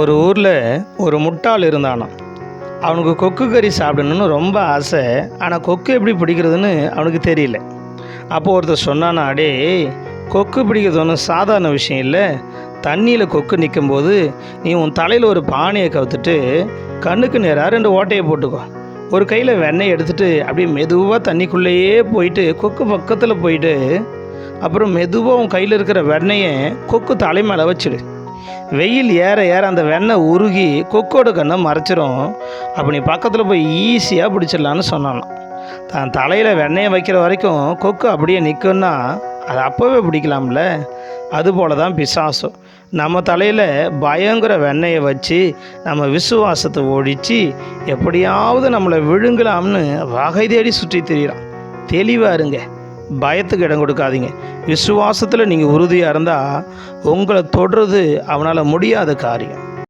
ஒரு ஊரில் ஒரு முட்டாள் இருந்தானாம். அவனுக்கு கொக்கு கறி சாப்பிடணும்னு ரொம்ப ஆசை. ஆனால் கொக்கு எப்படி பிடிக்கிறதுன்னு அவனுக்கு தெரியல. அப்போது ஒருத்தர் சொன்னானா அடே கொக்கு பிடிக்கிறது ஒன்றும் சாதாரண விஷயம் இல்லை. தண்ணியில் கொக்கு நிற்கும்போது நீ உன் தலையில் ஒரு பானையை கவுத்துட்டு கண்ணுக்கு நேராக ரெண்டு ஓட்டையை போட்டுக்கோ. ஒரு கையில் வெண்ணெய் எடுத்துட்டு அப்படியே மெதுவாக தண்ணிக்குள்ளேயே போயிட்டு கொக்கு பக்கத்தில் போயிட்டு அப்புறம் மெதுவாக உன் கையில் இருக்கிற வெண்ணெயை கொக்கு தலை மேலே வச்சுடு. வெயில் ஏற ஏற அந்த வெண்ணெய் உருகி கொக்கோட கண்ணை மறைச்சிரும். அப்போ நீ பக்கத்தில் போய் ஈஸியாக பிடிச்சிடலான்னு சொன்னான். தான் தலையில் வெண்ணெயை வைக்கிற வரைக்கும் கொக்கு அப்படியே நிற்கும்னா அது அப்போவே பிடிக்கலாம்ல. அதுபோல தான் பிசாசம் நம்ம தலையில் பயங்கர வெண்ணெயை வச்சு நம்ம விசுவாசத்தை ஒழித்து எப்படியாவது நம்மளை விழுங்கலாம்னு வகை தேடி சுற்றி திரியிறான். தெளிவாக இருங்க. பயத்துக்கு இடம் கொடுக்காதீங்க. விசுவாசத்தில் நீங்கள் உறுதியாக இருந்தால் உங்களை தொடுறது அவனால் முடியாத காரியம்.